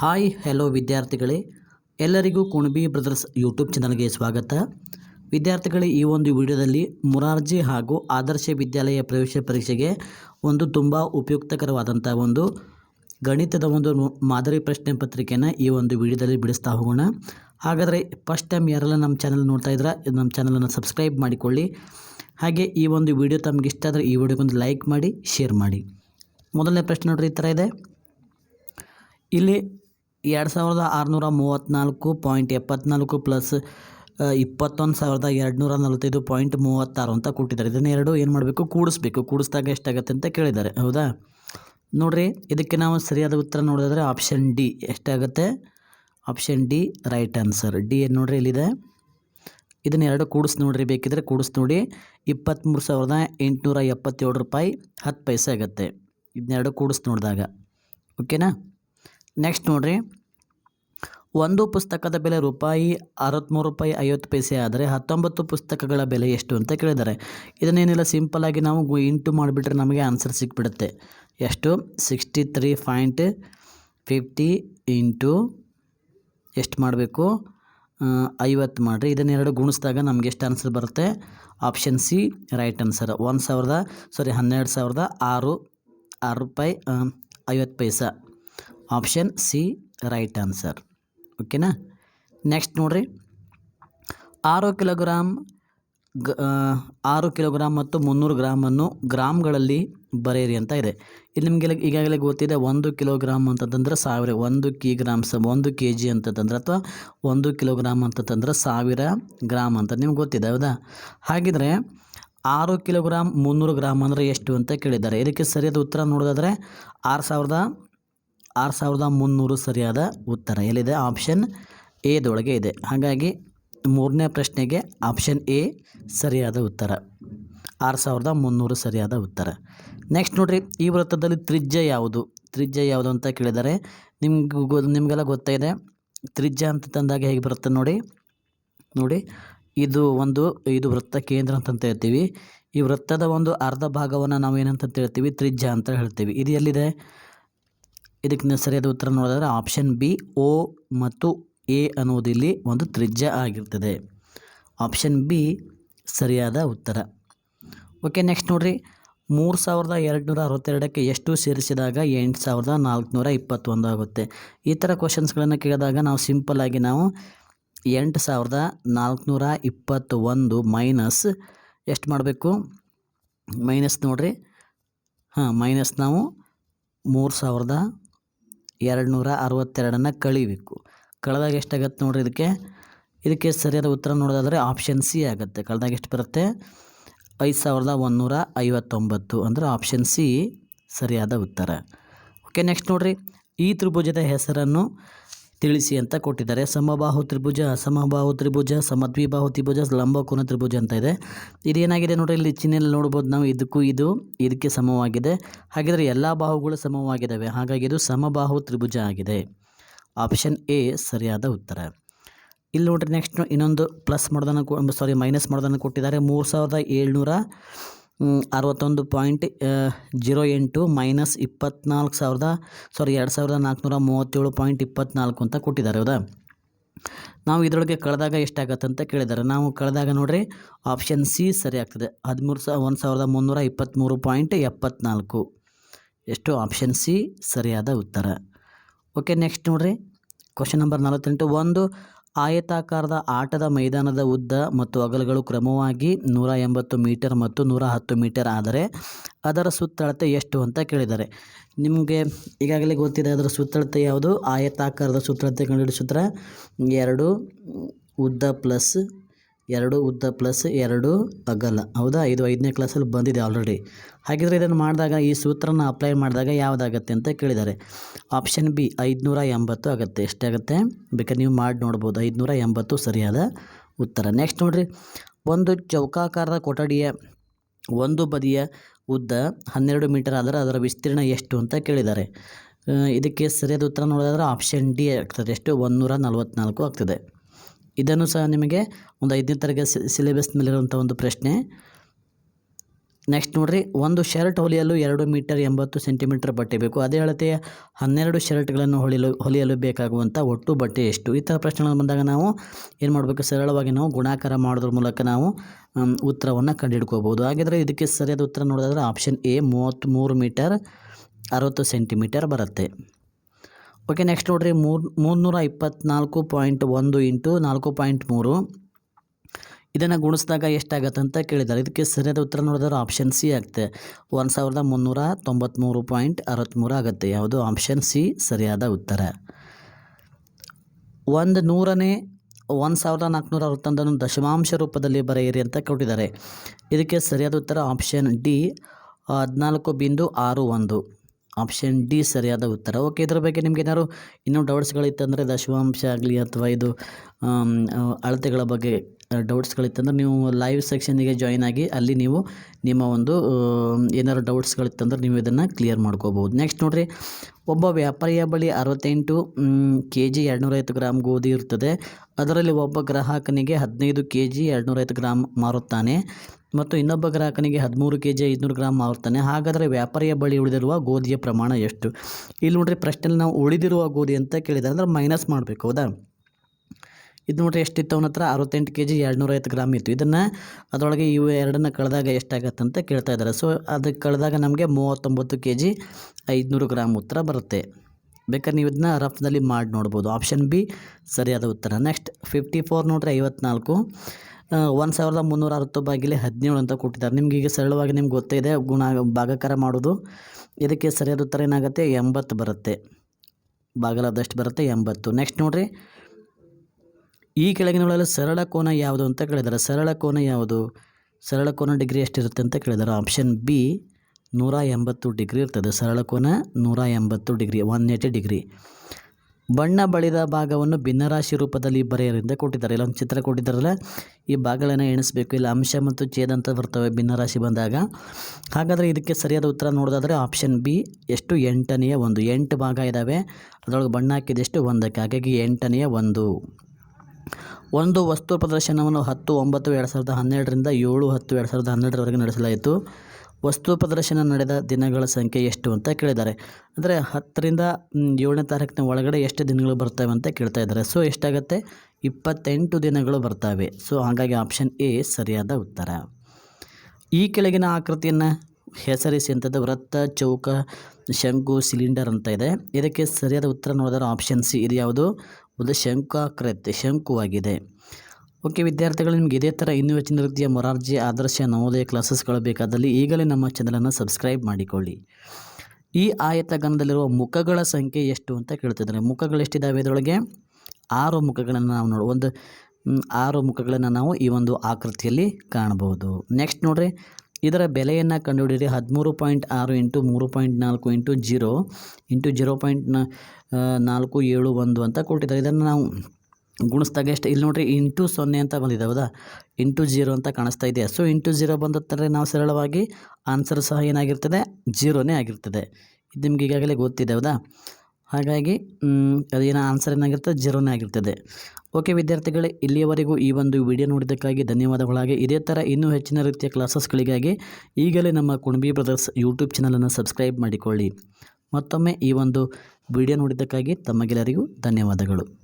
Hi hello ವಿದ್ಯಾರ್ಥಿಗಳೇ. ಎಲ್ಲರಿಗೂ Kunbi brothers YouTube ಚಾನಲ್ಗೆ ಸ್ವಾಗತ. ವಿದ್ಯಾರ್ಥಿಗಳೇ, ಈ ಒಂದು ವಿಡಿಯೋದಲ್ಲಿ ಮುರಾರ್ಜಿ ಹಾಗೂ ಆದರ್ಶ ವಿದ್ಯಾಲಯ ಪ್ರವೇಶ ಪರೀಕ್ಷೆಗೆ ಒಂದು ತುಂಬ ಉಪಯುಕ್ತಕರವಾದಂಥ ಒಂದು ಗಣಿತದ ಒಂದು ಮಾದರಿ ಪ್ರಶ್ನೆ ಪತ್ರಿಕೆಯನ್ನು ಈ ಒಂದು ವಿಡಿಯೋದಲ್ಲಿ ಬಿಡಿಸ್ತಾ ಹೋಗೋಣ. ಹಾಗಾದರೆ ಫಸ್ಟ್ ಟೈಮ್ ಯಾರೆಲ್ಲ ನಮ್ಮ ಚಾನಲ್ ನೋಡ್ತಾ ಇದ್ರೆ, ನಮ್ಮ ಚಾನಲನ್ನು ಸಬ್ಸ್ಕ್ರೈಬ್ ಮಾಡಿಕೊಳ್ಳಿ. ಹಾಗೆ ಈ ಒಂದು ವಿಡಿಯೋ ತಮಗೆ ಇಷ್ಟ ಆದರೆ ಈ ವಿಡಿಯೋಗೊಂದು ಲೈಕ್ ಮಾಡಿ ಶೇರ್ ಮಾಡಿ. ಮೊದಲನೇ ಪ್ರಶ್ನೆ ನೋಡ್ರಿ ಈ ಥರ ಇದೆ. ಇಲ್ಲಿ ಎರಡು ಸಾವಿರದ ಆರುನೂರ ಮೂವತ್ತ್ನಾಲ್ಕು ಪಾಯಿಂಟ್ ಎಪ್ಪತ್ನಾಲ್ಕು ಪ್ಲಸ್ ಇಪ್ಪತ್ತೊಂದು ಸಾವಿರದ ಎರಡುನೂರ ನಲವತ್ತೈದು ಪಾಯಿಂಟ್ ಮೂವತ್ತಾರು ಅಂತ ಕೊಟ್ಟಿದ್ದಾರೆ. ಇದನ್ನು ಎರಡು ಏನು ಮಾಡಬೇಕು? ಕೂಡಿಸ್ಬೇಕು. ಕೂಡಿಸಿದಾಗ ಎಷ್ಟಾಗತ್ತೆ ಅಂತ ಕೇಳಿದ್ದಾರೆ. ಹೌದಾ? ನೋಡಿರಿ, ಇದಕ್ಕೆ ನಾವು ಸರಿಯಾದ ಉತ್ತರ ನೋಡಿದ್ರೆ ಆಪ್ಷನ್ ಡಿ ಎಷ್ಟಾಗುತ್ತೆ? Option D right answer D ಏನು ನೋಡ್ರಿ ಇಲ್ಲಿದೆ ಇದನ್ನು ಎರಡು ಕೂಡಿಸಿ ನೋಡ್ರಿ, ಬೇಕಿದ್ರೆ ಕೂಡಿಸಿ ನೋಡಿ. ಇಪ್ಪತ್ತ್ಮೂರು ಸಾವಿರದ ಎಂಟುನೂರ ಎಪ್ಪತ್ತೇಳು ರೂಪಾಯಿ ಹತ್ತು ಪೈಸೆ ಆಗುತ್ತೆ. ಇದನ್ನೆರಡು ಕೂಡಿಸಿ ನೋಡಿದಾಗ. ಓಕೆನಾ? ನೆಕ್ಸ್ಟ್ ನೋಡಿರಿ. ಒಂದು ಪುಸ್ತಕದ ಬೆಲೆ ರೂಪಾಯಿ ಅರವತ್ತ್ಮೂರು ರೂಪಾಯಿ ಐವತ್ತು ಪೈಸೆ ಆದರೆ ಹತ್ತೊಂಬತ್ತು ಪುಸ್ತಕಗಳ ಬೆಲೆ ಎಷ್ಟು ಅಂತ ಕೇಳಿದ್ದಾರೆ. ಇದನ್ನೇನಿಲ್ಲ ಸಿಂಪಲ್ಲಾಗಿ ನಾವು ಇಂಟು ಮಾಡಿಬಿಟ್ರೆ ನಮಗೆ ಆನ್ಸರ್ ಸಿಕ್ಬಿಡುತ್ತೆ. ಎಷ್ಟು? Sixty three point fifty into ಎಷ್ಟು ಮಾಡಬೇಕು? ಐವತ್ತು ಮಾಡಿರಿ. ಇದನ್ನೆರಡು ಗುಣಿಸಿದಾಗ ನಮಗೆ ಎಷ್ಟು ಆನ್ಸರ್ ಬರುತ್ತೆ? ಆಪ್ಷನ್ ಸಿ ರೈಟ್ ಆನ್ಸರ್ ಒಂದು ಸಾವಿರದ ಸಾರಿ ಹನ್ನೆರಡು ಸಾವಿರದ ಆರು ಆರು ರೂಪಾಯಿ ಐವತ್ತು ಪೈಸಾ. Option C, right answer. ಓಕೆನಾ? ನೆಕ್ಸ್ಟ್ ನೋಡ್ರಿ. ಆರು ಕಿಲೋಗ್ರಾಮ್ ಗ ಆರು ಕಿಲೋಗ್ರಾಮ್ ಮತ್ತು ಮುನ್ನೂರು ಗ್ರಾಮನ್ನು ಗ್ರಾಮ್ಗಳಲ್ಲಿ ಬರೆಯಿರಿ ಅಂತ ಇದೆ. ಇಲ್ಲಿ ನಿಮಗೆ ಈಗಾಗಲೇ ಗೊತ್ತಿದೆ, ಒಂದು ಕಿಲೋಗ್ರಾಮ್ ಅಂತಂದ್ರೆ ಸಾವಿರ, ಒಂದು ಕಿ ಗ್ರಾಮ್ ಸ, ಒಂದು ಕೆ ಜಿ ಅಂತಂದ್ರೆ ಅಥವಾ ಒಂದು ಕಿಲೋಗ್ರಾಮ್ ಅಂತಂದ್ರೆ ಸಾವಿರ ಗ್ರಾಮ್ ಅಂತ ನಿಮ್ಗೆ ಗೊತ್ತಿದೆ, ಹೌದಾ? ಹಾಗಿದ್ರೆ ಆರು ಕಿಲೋಗ್ರಾಮ್ ಮುನ್ನೂರು ಗ್ರಾಮ್ ಅಂದರೆ ಎಷ್ಟು ಅಂತ ಕೇಳಿದ್ದಾರೆ. ಇದಕ್ಕೆ ಸರಿಯಾದ ಉತ್ತರ ನೋಡೋದಾದರೆ ಆರು ಸಾವಿರದ ಆರು ಸಾವಿರದ ಮುನ್ನೂರು ಸರಿಯಾದ ಉತ್ತರ. ಎಲ್ಲಿದೆ? ಆಪ್ಷನ್ ಎದೊಳಗೆ ಇದೆ. ಹಾಗಾಗಿ ಮೂರನೇ ಪ್ರಶ್ನೆಗೆ ಆಪ್ಷನ್ ಎ ಸರಿಯಾದ ಉತ್ತರ. ಆರು ಸಾವಿರದ ಮುನ್ನೂರು ಸರಿಯಾದ ಉತ್ತರ. ನೆಕ್ಸ್ಟ್ ನೋಡಿರಿ, ಈ ವೃತ್ತದಲ್ಲಿ ತ್ರಿಜ್ಯ ಯಾವುದು? ತ್ರಿಜ್ಯ ಯಾವುದು ಅಂತ ಕೇಳಿದರೆ, ನಿಮ್ಗೆ ಗೊ, ನಿಮಗೆಲ್ಲ ಗೊತ್ತಾಯಿದೆ ತ್ರಿಜ್ಯ ಅಂತ ತಂದಾಗ ಹೇಗೆ ಬರುತ್ತೆ ನೋಡಿ? ನೋಡಿ, ಇದು ಒಂದು, ಇದು ವೃತ್ತ ಕೇಂದ್ರ ಅಂತ ಹೇಳ್ತೀವಿ. ಈ ವೃತ್ತದ ಒಂದು ಅರ್ಧ ಭಾಗವನ್ನು ನಾವು ಏನಂತ ಹೇಳ್ತೀವಿ? ತ್ರಿಜ್ಯ ಅಂತ ಹೇಳ್ತೀವಿ. ಇದು ಎಲ್ಲಿದೆ? ಇದಕ್ಕೆ ಸರಿಯಾದ ಉತ್ತರ ನೋಡಿದ್ರೆ ಆಪ್ಷನ್ ಬಿ ಓ ಮತ್ತು ಎ ಅನ್ನೋದು ಇಲ್ಲಿ ಒಂದು ತ್ರಿಜ್ಯ ಆಗಿರ್ತದೆ. ಆಪ್ಷನ್ ಬಿ ಸರಿಯಾದ ಉತ್ತರ. ಓಕೆ ನೆಕ್ಸ್ಟ್ ನೋಡಿರಿ. ಮೂರು ಸಾವಿರದ ಎರಡುನೂರ ಅರವತ್ತೆರಡಕ್ಕೆ ಎಷ್ಟು ಸೇರಿಸಿದಾಗ ಎಂಟು ಸಾವಿರದ ನಾಲ್ಕುನೂರ ಇಪ್ಪತ್ತೊಂದು ಆಗುತ್ತೆ. ಈ ಥರ ಕ್ವಶನ್ಸ್ಗಳನ್ನು ಕೇಳಿದಾಗ ನಾವು ಸಿಂಪಲ್ಲಾಗಿ ನಾವು ಎಂಟು ಸಾವಿರದ ನಾಲ್ಕುನೂರ ಇಪ್ಪತ್ತೊಂದು ಮೈನಸ್ ಎಷ್ಟು ಮಾಡಬೇಕು? ಮೈನಸ್ ನೋಡಿರಿ. ಹಾಂ ಮೈನಸ್ ನಾವು ಮೂರು ಸಾವಿರದ ಎರಡು ನೂರ ಅರವತ್ತೆರಡನ್ನು ಕಳಿಬೇಕು. ಕಳೆದಾಗ ಎಷ್ಟಾಗತ್ತೆ ನೋಡ್ರಿ ಇದಕ್ಕೆ? ಇದಕ್ಕೆ ಸರಿಯಾದ ಉತ್ತರ ನೋಡೋದಾದರೆ ಆಪ್ಷನ್ ಸಿ ಆಗುತ್ತೆ. ಕಳೆದಾಗ ಎಷ್ಟು ಬರುತ್ತೆ? ಐದು ಸಾವಿರದ ಒಂದುನೂರ ಐವತ್ತೊಂಬತ್ತು ಅಂದರೆ ಆಪ್ಷನ್ ಸಿ ಸರಿಯಾದ ಉತ್ತರ. ಓಕೆ ನೆಕ್ಸ್ಟ್ ನೋಡಿರಿ. ಈ ತ್ರಿಭುಜದ ಹೆಸರನ್ನು ತಿಳಿಸಿ ಅಂತ ಕೊಟ್ಟಿದ್ದಾರೆ. ಸಮಬಾಹು ತ್ರಿಭುಜ, ಅಸಮಬಾಹು ತ್ರಿಭುಜ, ಸಮದ್ವಿಬಾಹು ತ್ರಿಭುಜ, ಲಂಬಕೋನ ತ್ರಿಭುಜ ಅಂತ ಇದೆ. ಇದೇನಾಗಿದೆ ನೋಡ್ರಿ, ಇಲ್ಲಿ ಚಿಹ್ನೆಯಲ್ಲಿ ನೋಡ್ಬೋದು ನಾವು. ಇದಕ್ಕೂ ಇದು, ಇದಕ್ಕೆ ಸಮವಾಗಿದೆ. ಹಾಗಿದ್ರೆ ಎಲ್ಲ ಬಾಹುಗಳು ಸಮವಾಗಿದ್ದಾವೆ. ಹಾಗಾಗಿ ಇದು ಸಮಬಾಹು ತ್ರಿಭುಜ ಆಗಿದೆ. ಆಪ್ಷನ್ ಎ, ಸರಿಯಾದ ಉತ್ತರ. ಇಲ್ಲಿ ನೋಡ್ರಿ, ನೆಕ್ಸ್ಟ್ ಇನ್ನೊಂದು ಪ್ಲಸ್ ಮಾಡೋದನ್ನು ಸಾರಿ ಮೈನಸ್ ಮಾಡೋದನ್ನು ಕೊಟ್ಟಿದ್ದಾರೆ. ಮೂರು ಸಾವಿರದ ಏಳ್ನೂರ ಅರವತ್ತೊಂದು ಪಾಯಿಂಟ್ ಜೀರೋ ಎಂಟು ಮೈನಸ್ ಇಪ್ಪತ್ನಾಲ್ಕು ಸಾವಿರದ ಸಾರಿ ಎರಡು ಸಾವಿರದ ನಾಲ್ಕುನೂರ ಮೂವತ್ತೇಳು ಪಾಯಿಂಟ್ ಇಪ್ಪತ್ನಾಲ್ಕು ಅಂತ ಕೊಟ್ಟಿದ್ದಾರೆ, ಹೌದಾ? ನಾವು ಇದರೊಳಗೆ ಕಳೆದಾಗ ಎಷ್ಟಾಗತ್ತೆ ಅಂತ ಕೇಳಿದ್ದಾರೆ. ನಾವು ಕಳೆದಾಗ ನೋಡಿರಿ ಆಪ್ಷನ್ ಸಿ ಸರಿ ಆಗ್ತದೆ. ಹದಿಮೂರು ಸಾ, ಒಂದು ಸಾವಿರದ ಮುನ್ನೂರ ಇಪ್ಪತ್ತ್ಮೂರು ಪಾಯಿಂಟ್ ಎಪ್ಪತ್ನಾಲ್ಕು. ಎಷ್ಟು? ಆಪ್ಷನ್ ಸಿ ಸರಿಯಾದ ಉತ್ತರ. ಓಕೆ ನೆಕ್ಸ್ಟ್ ನೋಡಿರಿ. ಕ್ವಶನ್ ನಂಬರ್ ನಲವತ್ತೆಂಟು. ಒಂದು ಆಯತಾಕಾರದ ಆಟದ ಮೈದಾನದ ಉದ್ದ ಮತ್ತು ಅಗಲಗಳು ಕ್ರಮವಾಗಿ ನೂರ ಎಂಬತ್ತು ಮೀಟರ್ ಮತ್ತು ನೂರ ಹತ್ತು ಮೀಟರ್ ಆದರೆ ಅದರ ಸುತ್ತಳತೆ ಎಷ್ಟು ಅಂತ ಕೇಳಿದ್ದಾರೆ. ನಿಮಗೆ ಈಗಾಗಲೇ ಗೊತ್ತಿದೆ ಅದರ ಸುತ್ತಳತೆ ಯಾವುದು? ಆಯತಾಕಾರದ ಸುತ್ತಳತೆ ಕಂಡುಹಿಡಿದ ಸೂತ್ರ ಎರಡು, ಉದ್ದ ಪ್ಲಸ್ ಎರಡು ಉದ್ದ ಪ್ಲಸ್ ಎರಡು ಅಗಲ. ಹೌದಾ? ಇದು ಐದನೇ ಕ್ಲಾಸಲ್ಲಿ ಬಂದಿದೆ ಆಲ್ರೆಡಿ ಹಾಗಿದ್ರೆ ಇದನ್ನು ಮಾಡಿದಾಗ ಈ ಸೂತ್ರನ ಅಪ್ಲೈ ಮಾಡಿದಾಗ ಯಾವುದಾಗತ್ತೆ ಅಂತ ಕೇಳಿದ್ದಾರೆ. ಆಪ್ಷನ್ ಬಿ ಐದುನೂರ ಎಂಬತ್ತು ಆಗುತ್ತೆ. ಎಷ್ಟಾಗುತ್ತೆ ಬೇಕಾದ್ರೆ ನೀವು ಮಾಡಿ ನೋಡ್ಬೋದು. ಐದುನೂರ ಎಂಬತ್ತು ಸರಿಯಾದ ಉತ್ತರ. ನೆಕ್ಸ್ಟ್ ನೋಡಿರಿ. ಒಂದು ಚೌಕಾಕಾರದ ಕೊಠಡಿಯ ಒಂದು ಬದಿಯ ಉದ್ದ ಹನ್ನೆರಡು ಮೀಟರ್ ಆದರೆ ಅದರ ವಿಸ್ತೀರ್ಣ ಎಷ್ಟು ಅಂತ ಕೇಳಿದ್ದಾರೆ. ಇದಕ್ಕೆ ಸರಿಯಾದ ಉತ್ತರ ನೋಡೋದಾದ್ರೆ ಆಪ್ಷನ್ ಡಿ ಆಗ್ತದೆ. ಎಷ್ಟು? ಒಂದುನೂರ ನಲ್ವತ್ನಾಲ್ಕು ಆಗ್ತದೆ. ಇದನ್ನು ಸಹ ನಿಮಗೆ ಒಂದು ಐದನೇ ತರಗತಿ ಸಿಲೆಬಸ್ನಲ್ಲಿರುವಂಥ ಒಂದು ಪ್ರಶ್ನೆ. ನೆಕ್ಸ್ಟ್ ನೋಡಿರಿ, ಒಂದು ಶರ್ಟ್ ಹೊಲಿಯಲು ಎರಡು ಮೀಟರ್ ಎಂಬತ್ತು ಸೆಂಟಿಮೀಟರ್ ಬಟ್ಟೆ ಬೇಕು. ಅದೇ ಅಳತೆ ಹನ್ನೆರಡು ಶರ್ಟ್ಗಳನ್ನು ಹೊಲಿಯಲು ಹೊಲಿಯಲು ಬೇಕಾಗುವಂಥ ಒಟ್ಟು ಬಟ್ಟೆ ಎಷ್ಟು? ಈ ಥರ ಪ್ರಶ್ನೆಗಳು ಬಂದಾಗ ನಾವು ಏನು ಮಾಡಬೇಕು? ಸರಳವಾಗಿ ನಾವು ಗುಣಾಕಾರ ಮಾಡೋದ್ರ ಮೂಲಕ ನಾವು ಉತ್ತರವನ್ನು ಕಂಡುಹಿಡ್ಕೋಬೋದು ಹಾಗಿದ್ರೆ ಇದಕ್ಕೆ ಸರಿಯಾದ ಉತ್ತರ ನೋಡೋದಾದ್ರೆ ಆಪ್ಷನ್ ಎ ಮೂವತ್ತ್ಮೂರು ಮೀಟರ್ ಅರವತ್ತು ಸೆಂಟಿಮೀಟರ್ ಬರುತ್ತೆ. ಓಕೆ ನೆಕ್ಸ್ಟ್ ನೋಡ್ರಿ ಮೂರು ಮೂನ್ನೂರ ಇಪ್ಪತ್ತ್ನಾಲ್ಕು ಪಾಯಿಂಟ್ ಒಂದು ಇಂಟು ನಾಲ್ಕು ಪಾಯಿಂಟ್ ಮೂರು. ಇದನ್ನು ಗುಣಿಸಿದಾಗ ಎಷ್ಟಾಗತ್ತೆ ಅಂತ ಕೇಳಿದ್ದಾರೆ. ಇದಕ್ಕೆ ಸರಿಯಾದ ಉತ್ತರ ನೋಡಿದ್ರೆ ಆಪ್ಷನ್ ಸಿ ಆಗುತ್ತೆ ಒಂದು ಸಾವಿರದ ಮುನ್ನೂರ ತೊಂಬತ್ತ್ಮೂರು ಪಾಯಿಂಟ್ ಅರವತ್ತ್ಮೂರು ಆಗುತ್ತೆ. ಯಾವುದು? ಆಪ್ಷನ್ ಸಿ ಸರಿಯಾದ ಉತ್ತರ. ಒಂದು ನೂರನೇ, ಒಂದು ಸಾವಿರದ ನಾಲ್ಕುನೂರ ಅರವತ್ತೊಂದನ್ನು ದಶಮಾಂಶ ರೂಪದಲ್ಲಿ ಬರೆಯಿರಿ ಅಂತ ಕೊಟ್ಟಿದ್ದಾರೆ. ಇದಕ್ಕೆ ಸರಿಯಾದ ಉತ್ತರ ಆಪ್ಷನ್ ಡಿ ಹದಿನಾಲ್ಕು ಬಿಂದು ಆರು ಒಂದು. ಆಪ್ಷನ್ ಡಿ ಸರಿಯಾದ ಉತ್ತರ. ಓಕೆ ಇದ್ರ ಬಗ್ಗೆ ನಿಮ್ಗೆ ಏನಾದ್ರು ಇನ್ನೂ ಡೌಟ್ಸ್ಗಳಿತ್ತಂದರೆ ದಶಮಾಂಶ ಆಗಲಿ ಅಥವಾ ಇದು ಅಳತೆಗಳ ಬಗ್ಗೆ ಡೌಟ್ಸ್ಗಳಿತ್ತಂದ್ರೆ ನೀವು ಲೈವ್ ಸೆಕ್ಷನ್ನಿಗೆ ಜಾಯ್ನ್ ಆಗಿ ಅಲ್ಲಿ ನೀವು ನಿಮ್ಮ ಒಂದು ಏನಾದ್ರು ಡೌಟ್ಸ್ಗಳಿತ್ತಂದ್ರೆ ನೀವು ಇದನ್ನು ಕ್ಲಿಯರ್ ಮಾಡ್ಕೋಬೋದು ನೆಕ್ಸ್ಟ್ ನೋಡಿರಿ. ಒಬ್ಬ ವ್ಯಾಪಾರಿಯ ಬಳಿ ಅರವತ್ತೆಂಟು ಕೆ ಜಿ ಎರಡುನೂರೈವತ್ತು ಗ್ರಾಮ್ ಗೋಧಿ ಇರ್ತದೆ. ಅದರಲ್ಲಿ ಒಬ್ಬ ಗ್ರಾಹಕನಿಗೆ ಹದಿನೈದು ಕೆ ಜಿ ಎರಡುನೂರೈವತ್ತು ಗ್ರಾಮ್ ಮಾರುತ್ತಾನೆ. ಮತ್ತು ಇನ್ನೊಬ್ಬ ಗ್ರಾಹಕನಿಗೆ ಹದಿಮೂರು ಕೆ ಜಿ ಐದುನೂರು ಗ್ರಾಮ್ ಮಾರುತ್ತಾನೆ. ಹಾಗಾದರೆ ವ್ಯಾಪಾರಿಯ ಬಳಿ ಉಳಿದಿರುವ ಗೋಧಿಯ ಪ್ರಮಾಣ ಎಷ್ಟು? ಇಲ್ಲಿ ನೋಡ್ರಿ, ಪ್ರಶ್ನೆಯಲ್ಲಿ ನಾವು ಉಳಿದಿರುವ ಗೋಧಿ ಅಂತ ಕೇಳಿದ್ದಾರೆ ಅಂದ್ರೆ ಮೈನಸ್ ಮಾಡಬೇಕು, ಹೌದಾ? ಇದು ನೋಡ್ರಿ, ಎಷ್ಟಿತ್ತು ಅವನ ಹತ್ರ? ಅರವತ್ತೆಂಟು ಕೆ ಜಿ ಎರಡುನೂರೈವತ್ತು ಗ್ರಾಮ್ ಇತ್ತು. ಇದನ್ನು ಅದರೊಳಗೆ ಇವು ಎರಡನ್ನ ಕಳೆದಾಗ ಎಷ್ಟಾಗತ್ತೆ ಅಂತ ಕೇಳ್ತಾ ಇದ್ದಾರೆ. ಸೊ ಅದಕ್ಕೆ ಕಳೆದಾಗ ನಮಗೆ ಮೂವತ್ತೊಂಬತ್ತು ಕೆ ಜಿ ಐದುನೂರು ಗ್ರಾಮ್ ಉತ್ತರ ಬರುತ್ತೆ. ಬೇಕಾದ್ರೆ ನೀವು ಇದನ್ನ ರಫ್ನಲ್ಲಿ ಮಾಡಿ ನೋಡ್ಬೋದು. ಆಪ್ಷನ್ ಬಿ ಸರಿಯಾದ ಉತ್ತರ. ನೆಕ್ಸ್ಟ್ ಫಿಫ್ಟಿ ಫೋರ್ ನೋಡ್ರಿ, ಐವತ್ನಾಲ್ಕು. ಒಂದು ಸಾವಿರದ ಮುನ್ನೂರ ಅರವತ್ತು ಬಾಗಿಲೆ ಹದಿನೇಳು ಅಂತ ಕೊಟ್ಟಿದ್ದಾರೆ. ನಿಮ್ಗೆ ಈಗ ಸರಳವಾಗಿ ನಿಮ್ಗೆ ಗೊತ್ತಿದೆ ಗುಣ ಭಾಗಾಕಾರ ಮಾಡೋದು. ಇದಕ್ಕೆ ಸರಿಯಾದ ಉತ್ತರ ಏನಾಗುತ್ತೆ? ಎಂಬತ್ತು ಬರುತ್ತೆ. ಭಾಗಲಾದಷ್ಟು ಬರುತ್ತೆ, ಎಂಬತ್ತು. ನೆಕ್ಸ್ಟ್ ನೋಡಿರಿ. ಈ ಕೆಳಗಿನಗಳಲ್ಲಿ ಸರಳ ಕೋನ ಯಾವುದು ಅಂತ ಕೇಳಿದ್ದಾರೆ. ಸರಳ ಕೋನ ಯಾವುದು? ಸರಳ ಕೋನ ಡಿಗ್ರಿ ಎಷ್ಟಿರುತ್ತೆ ಅಂತ ಕೇಳಿದ್ದಾರೆ. ಆಪ್ಷನ್ ಬಿ ನೂರ ಎಂಬತ್ತು ಡಿಗ್ರಿ ಇರ್ತದೆ. ಸರಳ ಕೋನ ನೂರ ಎಂಬತ್ತು ಡಿಗ್ರಿ ಒನ್ ಏಯ್ಟಿ ಡಿಗ್ರಿ. ಬಣ್ಣ ಬಳಿದ ಭಾಗವನ್ನು ಭಿನ್ನರಾಶಿ ರೂಪದಲ್ಲಿ ಬರೆಯರಿಂದ ಕೊಟ್ಟಿದ್ದಾರೆ. ಇಲ್ಲೊಂದು ಚಿತ್ರ ಕೊಟ್ಟಿದ್ದಾರಲ್ಲ, ಈ ಭಾಗಗಳನ್ನು ಎಣಿಸಬೇಕು. ಇಲ್ಲ ಅಂಶ ಮತ್ತು ಛೇದ ಅಂತ ಬರ್ತವೆ ಭಿನ್ನರಾಶಿ ಬಂದಾಗ. ಹಾಗಾದರೆ ಇದಕ್ಕೆ ಸರಿಯಾದ ಉತ್ತರ ನೋಡೋದಾದರೆ ಆಪ್ಷನ್ ಬಿ ಎಷ್ಟು? ಎಂಟನೆಯ ಒಂದು. ಎಂಟು ಭಾಗ ಇದ್ದಾವೆ ಅದರೊಳಗೆ ಬಣ್ಣ ಹಾಕಿದೆಷ್ಟು ಒಂದಕ್ಕೆ. ಹಾಗಾಗಿ ಎಂಟನೆಯ ಒಂದು. ಒಂದು ವಸ್ತು ಪ್ರದರ್ಶನವನ್ನು ಹತ್ತು, ಒಂಬತ್ತು, ಎರಡು ಸಾವಿರದ ಹನ್ನೆರಡರಿಂದ ಏಳು, ಹತ್ತು, ಎರಡು ಸಾವಿರದ ಹನ್ನೆರಡರವರೆಗೆ ನಡೆಸಲಾಯಿತು. ವಸ್ತು ಪ್ರದರ್ಶನ ನಡೆದ ದಿನಗಳ ಸಂಖ್ಯೆ ಎಷ್ಟು ಅಂತ ಕೇಳಿದ್ದಾರೆ. ಅಂದರೆ ಹತ್ತರಿಂದ ಏಳನೇ ತಾರೀಕಿನ ಒಳಗಡೆ ಎಷ್ಟು ದಿನಗಳು ಬರ್ತವೆ ಅಂತ ಕೇಳ್ತಾ ಇದ್ದಾರೆ. ಸೊ ಎಷ್ಟಾಗುತ್ತೆ? ಇಪ್ಪತ್ತೆಂಟು ದಿನಗಳು ಬರ್ತವೆ. ಸೊ ಹಾಗಾಗಿ ಆಪ್ಷನ್ ಎ ಸರಿಯಾದ ಉತ್ತರ. ಈ ಕೆಳಗಿನ ಆಕೃತಿಯನ್ನು ಹೆಸರಿಸಿ ಅಂತದ್ದು ವೃತ್ತ, ಚೌಕ, ಶಂಕು, ಸಿಲಿಂಡರ್ ಅಂತ ಇದೆ. ಇದಕ್ಕೆ ಸರಿಯಾದ ಉತ್ತರ ನೋಡಿದ್ರೆ ಆಪ್ಷನ್ ಸಿ ಇದು ಯಾವುದು? ಒಂದು ಶಂಕಾಕೃತಿ, ಶಂಕುವಾಗಿದೆ. ಓಕೆ ವಿದ್ಯಾರ್ಥಿಗಳು, ನಿಮಗೆ ಇದೇ ಥರ ಇನ್ನೂ ಹೆಚ್ಚಿನ ರೀತಿಯ ಮೊರಾರ್ಜಿ ಆದರ್ಶ ನವೋದಯ ಕ್ಲಾಸಸ್ಗಳು ಬೇಕಾದಲ್ಲಿ ಈಗಲೇ ನಮ್ಮ ಚಾನಲನ್ನು ಸಬ್ಸ್ಕ್ರೈಬ್ ಮಾಡಿಕೊಳ್ಳಿ. ಈ ಆಯತಗಣದಲ್ಲಿರುವ ಮುಖಗಳ ಸಂಖ್ಯೆ ಎಷ್ಟು ಅಂತ ಕೇಳ್ತಿದ್ದಾರೆ. ಮುಖಗಳು ಎಷ್ಟಿದ್ದಾವೆ ಇದರೊಳಗೆ? ಆರು ಮುಖಗಳನ್ನು ನಾವು ನೋಡಿ, ಒಂದು ಆರು ಮುಖಗಳನ್ನು ನಾವು ಈ ಒಂದು ಆಕೃತಿಯಲ್ಲಿ ಕಾಣಬಹುದು. ನೆಕ್ಸ್ಟ್ ನೋಡಿರಿ, ಇದರ ಬೆಲೆಯನ್ನು ಕಂಡುಹಿಡಿಯಿರಿ. ಹದಿಮೂರು ಪಾಯಿಂಟ್ ಆರು ಇಂಟು ಮೂರು ಪಾಯಿಂಟ್ ನಾಲ್ಕು into zero into zero point ನಾಲ್ಕು ಏಳು ಒಂದು ಅಂತ ಕೊಟ್ಟಿದ್ದಾರೆ. ಇದನ್ನು ನಾವು ಗುಣಿಸಿದಾಗ ಎಷ್ಟು? ಇಲ್ಲಿ ನೋಡಿರಿ, ಇಂಟು ಸೊನ್ನೆ ಅಂತ ಬಂದಿದೆ, ಹೌದಾ? ಇಂಟು ಜೀರೋ ಅಂತ ಕಾಣಿಸ್ತಾ ಇದೆ. ಸೊ ಇಂಟು ಜೀರೋ ಬಂದರೆ ನಾವು ಸರಳವಾಗಿ ಆನ್ಸರ್ ಸಹ ಏನಾಗಿರ್ತದೆ? ಜೀರೋನೇ ಆಗಿರ್ತದೆ. ಇದು ನಿಮ್ಗೆ ಈಗಾಗಲೇ ಗೊತ್ತಿದೆ, ಹೌದಾ? ಹಾಗಾಗಿ ಅದೇನು ಆನ್ಸರ್ ಏನಾಗಿರ್ತದೆ? ಜೀರೋನೇ ಆಗಿರ್ತದೆ. ಓಕೆ ವಿದ್ಯಾರ್ಥಿಗಳೇ, ಇಲ್ಲಿಯವರೆಗೂ ಈ ಒಂದು ವಿಡಿಯೋ ನೋಡಿದ್ದಕ್ಕಾಗಿ ಧನ್ಯವಾದಗಳಾಗಿ ಇದೇ ಥರ ಇನ್ನೂ ಹೆಚ್ಚಿನ ರೀತಿಯ ಕ್ಲಾಸಸ್ಗಳಿಗಾಗಿ ಈಗಲೇ ನಮ್ಮ ಕುಣಬಿ ಬ್ರದರ್ಸ್ ಯೂಟ್ಯೂಬ್ ಚಾನಲನ್ನು ಸಬ್ಸ್ಕ್ರೈಬ್ ಮಾಡಿಕೊಳ್ಳಿ. ಮತ್ತೊಮ್ಮೆ ಈ ಒಂದು ವಿಡಿಯೋ ನೋಡಿದ್ದಕ್ಕಾಗಿ ತಮಗೆಲ್ಲರಿಗೂ ಧನ್ಯವಾದಗಳು.